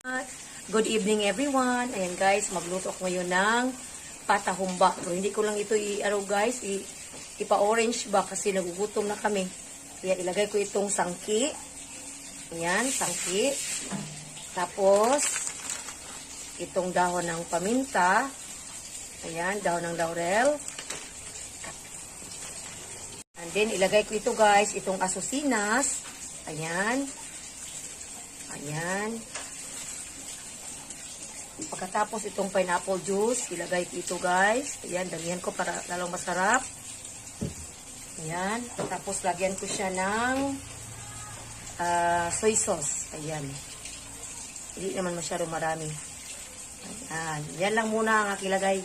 Good evening everyone. Ayan guys, magluto ako ngayon ng patahumba. Pero hindi ko lang ito i-ano guys, ipa-orange ba kasi nagugutom na kami. Kaya ilagay ko itong sangki. Ayan, sangki. Tapos, itong dahon ng paminta. Ayan, dahon ng laurel. And then, ilagay ko ito guys, itong asosinas. Ayan. Ayan. Pagkatapos itong pineapple juice, ilagay ko ito guys. Ayan, damihan ko para lalong masarap. Ayan. Tapos lagyan ko siya ng ah, soy sauce. Ayan. Hindi naman masyado marami. Ayan. Yan lang muna ang akilagay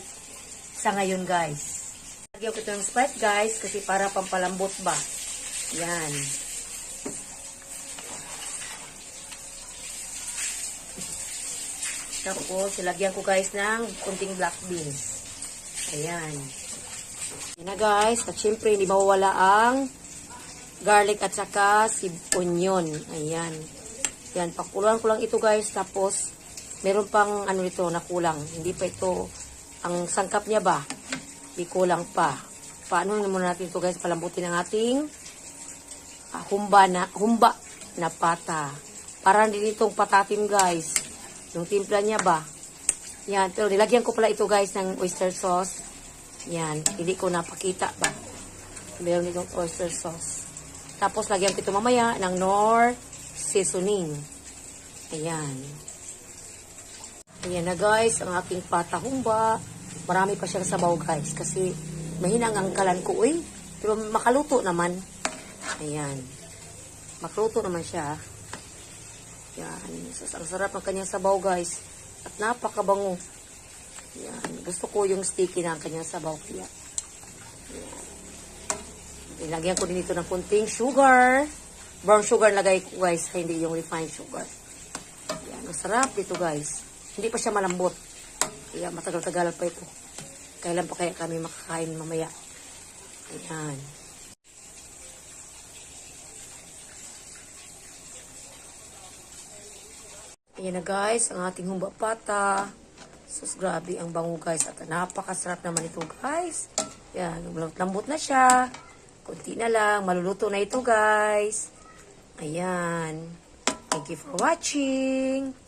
sa ngayon guys. Lagyan ko ito ng Sprite guys kasi para pampalambot ba. Yan. Tapos, ilagyan ko guys ng kunting black beans. Ayan. Yan na guys. At syempre, hindi mawawala ang garlic at saka si onion. Ayan. Yan, pakuluan ko lang ito guys. Tapos, meron pang ano ito na kulang. Hindi pa ito, ang sangkap niya ba? Hindi kulang pa. Paano na muna natin ito guys? Palambutin ang ating ah, humba na, humba na pata. Para din itong patatim guys. Yung timpla niya ba? Yan. Pero nilagyan ko pala ito guys ng oyster sauce. Yan. Hindi ko napakita ba? Meron itong oyster sauce. Tapos lagyan ko ito mamaya ng nor seasoning. Ayan. Ayan na guys, ang aking patahumba. Marami pa siyang sabaw guys. Kasi mahina ang angkalan ko. Uy, pero makaluto naman. Ayan. Makluto naman siya. Yan. Sus, ang sarap ng kanyang sabaw, guys. At napakabango. Yan. Gusto ko yung sticky ng kanyang sabaw. Kaya. Yan. Ilagyan ko din ito ng kunting sugar. Brown sugar lagay ko, guys. Hindi yung refined sugar. Yan. Masarap dito, guys. Hindi pa siya malambot. Kaya matagal-tagal pa ito. Kailan pa kaya kami makakain mamaya. Ayan. Ayan na guys, ang ating humba pata. Sus, grabe ang bango guys. At napakasarap naman ito guys. Yan, lambot na siya. Kunti na lang, maluluto na ito guys. Ayan. Thank you for watching.